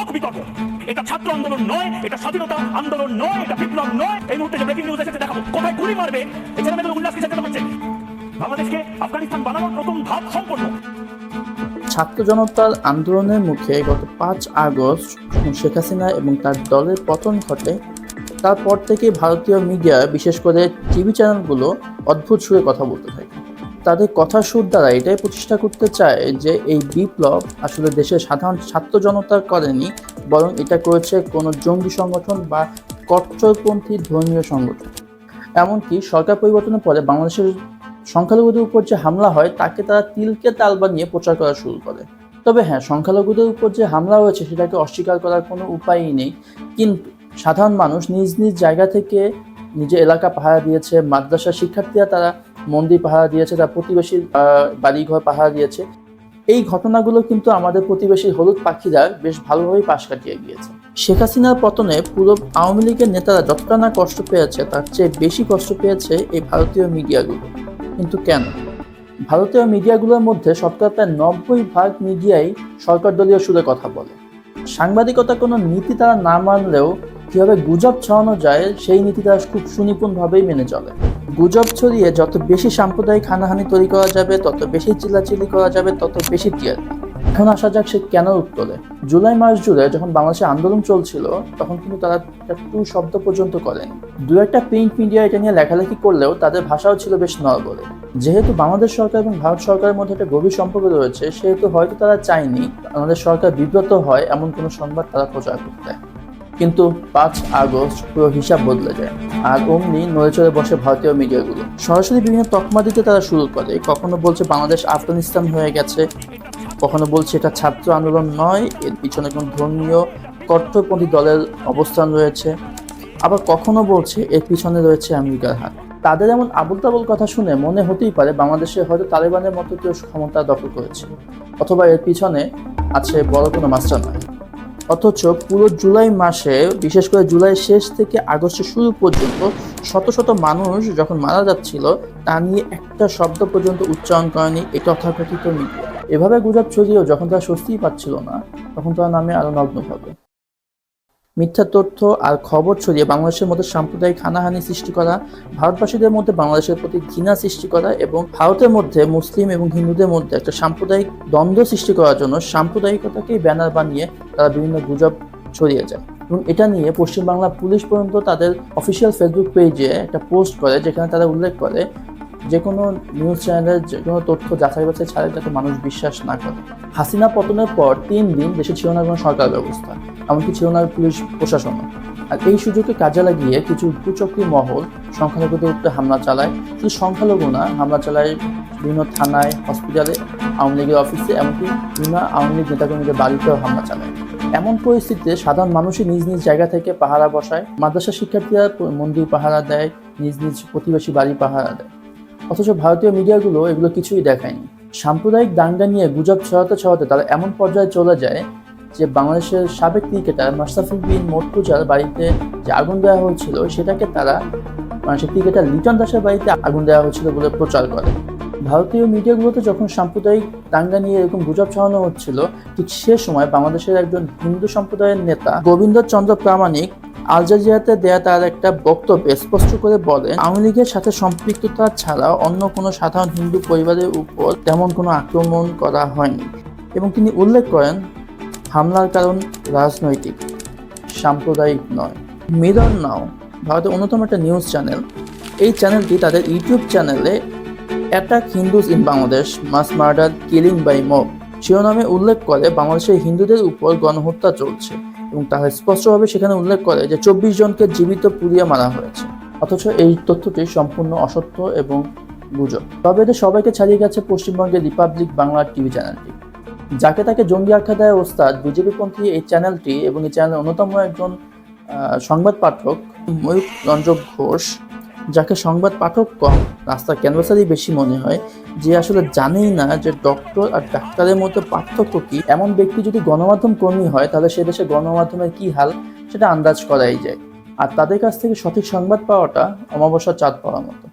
হোক বিতর্ক এটা ছাত্র আন্দোলন নয়, এটা স্বাধীনতা আন্দোলন নয়, এটা বিপ্লব নয়। এই মুহূর্তে যে ব্রেকিং নিউজ এসেছে দেখাবো। কোথায় গুলি মারবে? মেয়েদের উল্লাস হচ্ছে বাংলাদেশকে আফগানিস্তান বানানোর প্রথম ধাপ সম্পন্ন। ছাত্র জনতার আন্দোলনের মুখে গত পাঁচ আগস্ট শেখ হাসিনা এবং তার দলের পতন ঘটে। তারপর থেকে ভারতীয় মিডিয়া, বিশেষ করে টিভি চ্যানেলগুলো অদ্ভুত সুরে কথা বলতে থাকে। তাদের কথা সুর দ্বারা এটাই প্রতিষ্ঠা করতে চায় যে এই বিপ্লব আসলে দেশের সাধারণ ছাত্র জনতা করেনি, বরং এটা করেছে কোনো জঙ্গি সংগঠন বা কট্টরপন্থী ধর্মীয় সংগঠন। এমনকি সরকার পরিবর্তনের পরে বাংলাদেশের সংখ্যালঘুদের উপর যে হামলা হয়, তাকে তারা তিলকে তাল বানিয়ে প্রচার করা শুরু করে। তবে হ্যাঁ সংখ্যালঘুদের উপর যে হামলা হয়েছে, সেটাকে অস্বীকার করার কোনো উপায়ই নেই। কিন্তু সাধারণ মানুষ নিজ নিজ জায়গা থেকে নিজের এলাকা পাহারা দিয়েছে মাদ্রাসা শিক্ষার্থীরা তারা মন্দির পাহারা দিয়েছে, তার প্রতিবেশীর বাড়িঘর পাহারা দিয়েছে। এই ঘটনাগুলো কিন্তু আমাদের প্রতিবেশী হলুদ পাখিরা বেশ ভালোভাবেই পাশ কাটিয়ে গিয়েছে। শেখ হাসিনার পতনে পুরো আওয়ামী লীগের নেতারা যতটা না কষ্ট পেয়েছে, তার চেয়ে বেশি কষ্ট পেয়েছে এই ভারতীয় মিডিয়াগুলো। কিন্তু কেন? ভারতীয় মিডিয়াগুলোর মধ্যে শতকরা প্রায় নব্বই ভাগ মিডিয়াই সরকার দলীয় সুরে কথা বলে। সাংবাদিকতা কোনো নীতি তারা না মানলেও কীভাবে গুজব ছড়ানো যায়, সেই নীতি তারা খুব সুনিপুণভাবেই মেনে চলে। গুজব ছড়িয়ে যত বেশি সাম্প্রদায়িক হানাহানি তৈরি করা যাবে, তত বেশি চিল্লাচিল্লি করা যাবে, তত বেশি টিয়ার। এখন আসা যাক সে কেন উত্তরে জুলাই মাস জুড়ে যখন বাংলাদেশে আন্দোলন চলছিল, তখন কিন্তু তারা একটা শব্দ পর্যন্ত করেনি দু একটা প্রিন্ট মিডিয়া এটা নিয়ে লেখালেখি করলেও তাদের ভাষাও ছিল বেশ নড়বড়ে। যেহেতু বাংলাদেশ সরকার এবং ভারত সরকারের মধ্যে একটা গভীর সম্পর্ক রয়েছে, সেহেতু হয়তো তারা চায়নি আমাদের সরকার বিব্রত হয় এমন কোনো সংবাদ তারা প্রচার করতে। কিন্তু পাঁচ আগস্ট পুরো হিসাব বদলে যায়। আর অমনি নড়ে চড়ে বসে ভারতীয় মিডিয়াগুলো। সরাসরি বিভিন্ন তকমা দিতে তারা শুরু করে। কখনো বলছে বাংলাদেশ আফগানিস্তান হয়ে গেছে, কখনো বলছে এটা ছাত্র আন্দোলন নয়, এর পিছনে কোন ধর্মীয় কট্টরপন্থী দলের অবস্থান রয়েছে। আবার কখনো বলছে এর পিছনে রয়েছে আমেরিকার হাত তাদের এমন আবুল তাবুল কথা শুনে মনে হতেই পারে বাংলাদেশে হয়তো তালেবানের মতো কেউ ক্ষমতা দখল করেছে, অথবা এর পিছনে আছে বড় কোনো মাস্টার নয় অথচ পুরো জুলাই মাসে, বিশেষ করে জুলাই শেষ থেকে আগস্টের শুরু পর্যন্ত, শত শত মানুষ যখন মারা যাচ্ছিল, তা নিয়ে একটা শব্দ পর্যন্ত উচ্চারণ করেনি এই তথাকথিত মিডিয়া। এভাবে গুজব ছড়িয়েও যখন তারা স্বস্তিই পাচ্ছিল না, তখন তার নামে আরও নগ্ন নগ্নভাবে মিথ্যা তথ্য আর খবর ছড়িয়ে বাংলাদেশের মধ্যে সাম্প্রদায়িক হানাহানি সৃষ্টি করা, ভারতবাসীদের মধ্যে বাংলাদেশের প্রতি ঘৃণা সৃষ্টি করা এবং ভারতের মধ্যে মুসলিম এবং হিন্দুদের মধ্যে একটা সাম্প্রদায়িক দ্বন্দ্ব সৃষ্টি করার জন্য সাম্প্রদায়িকতাকেই ব্যানার বানিয়ে তারা বিভিন্ন গুজব ছড়িয়ে যায়। এবং এটা নিয়ে পশ্চিমবাংলা পুলিশ পর্যন্ত তাদের অফিসিয়াল ফেসবুক পেজে একটা পোস্ট করে যেখানে তারা উল্লেখ করে যে কোনো নিউজ চ্যানেলের যে কোনো তথ্য যাচাই বাছাই ছাড়া যাতে মানুষ বিশ্বাস না করে। হাসিনা পতনের পর তিন দিন দেশে ছিল না কোনো সরকার ব্যবস্থা, এমনকি ছিল না পুলিশ প্রশাসন। আর এই সুযোগকে কাজে লাগিয়ে কিছু কুচক্রী মহল সংখ্যালঘুদের উপরে হামলা চালায়। শুধু সংখ্যালঘু না, হামলা চালায় বিভিন্ন থানায়, হসপিটালে, আওয়ামী লীগের অফিসে, এমনকি বিভিন্ন আওয়ামী লীগ নেতাকর্মীদের বাড়িতেও হামলা চালায়। এমন পরিস্থিতিতে সাধারণ মানুষই নিজ নিজ জায়গা থেকে পাহারা বসায়। মাদ্রাসা শিক্ষার্থীরা মন্দির পাহারা দেয়, নিজ নিজ প্রতিবেশী বাড়ি পাহারা দেয়। অথচ ভারতীয় মিডিয়াগুলো এগুলো কিছুই দেখায়নি। সাম্প্রদায়িক দাঙ্গা নিয়ে গুজব ছড়াতে ছড়াতে তারা এমন পর্যায়ে চলে যায় যে বাংলাদেশের সাবেক ক্রিকেটার মাস্তাফিজ বিন মর্তুজার বাড়িতে যে আগুন দেওয়া হয়েছিল, সেটাকে তারা বাংলাদেশের ক্রিকেটার লিটন দাসের বাড়িতে আগুন দেওয়া হয়েছিল বলে প্রচার করে। ভারতীয় মিডিয়াগুলোতে যখন সাম্প্রদায়িক দাঙ্গা নিয়ে এরকম গুজব ছড়ানো হচ্ছিল, ঠিক সে সময় বাংলাদেশের একজন হিন্দু সম্প্রদায়ের নেতা গোবিন্দ চন্দ্র প্রামাণিক আল জাজিরাতে দেয়া তার একটা বক্তব্যে স্পষ্ট করে বলেন, আওয়ামী লীগের সাথে সম্পৃক্ততা ছাড়া অন্য কোনো সাধারণ হিন্দু পরিবারের উপর তেমন কোনো আক্রমণ করা হয়নি। এবং তিনি উল্লেখ করেন, হামলার কারণ রাজনৈতিক, সাম্প্রদায়িক নয়। মিরর নাও, ভারতের অন্যতম একটা নিউজ চ্যানেল। এই চ্যানেলটি তাদের ইউটিউব চ্যানেলে attack Hindus in Bangladesh, mass murder, killing by mob শিরোনামে উল্লেখ করে বাংলাদেশের হিন্দুদের উপর গণহত্যা চলছে। এবং তারা স্পষ্টভাবে সেখানে উল্লেখ করে যে চব্বিশ জনকে জীবিত পুড়িয়ে মারা হয়েছে। অথচ এই তথ্যটি সম্পূর্ণ অসত্য এবং গুজব। তবে এদের সবাইকে ছাড়িয়ে গেছে পশ্চিমবঙ্গের রিপাবলিক বাংলার টিভি চ্যানেলটি। যাকে তাকে জঙ্গি আখ্যা দেয় ওস্তাদ, বিজেপি পন্থী এই চ্যানেলটি এবং এই চ্যানেলের অন্যতম একজন সংবাদ পাঠক ময়ূর রঞ্জক ঘোষ যাকে সংবাদ পাঠক কম, রাস্তার ক্যানভাসারই বেশি মনে হয়, যে আসলে জানেই না যে ডক্টর আর ডাক্তারের মধ্যে পার্থক্য কি। এমন ব্যক্তি যদি গণমাধ্যম কর্মী হয়, তাহলে সে দেশে গণমাধ্যমের কি হাল, সেটা আন্দাজ করাই যায়। আর তাদের কাছ থেকে সঠিক সংবাদ পাওয়াটা অমাবস্যার চাঁদ পাওয়ার মতো।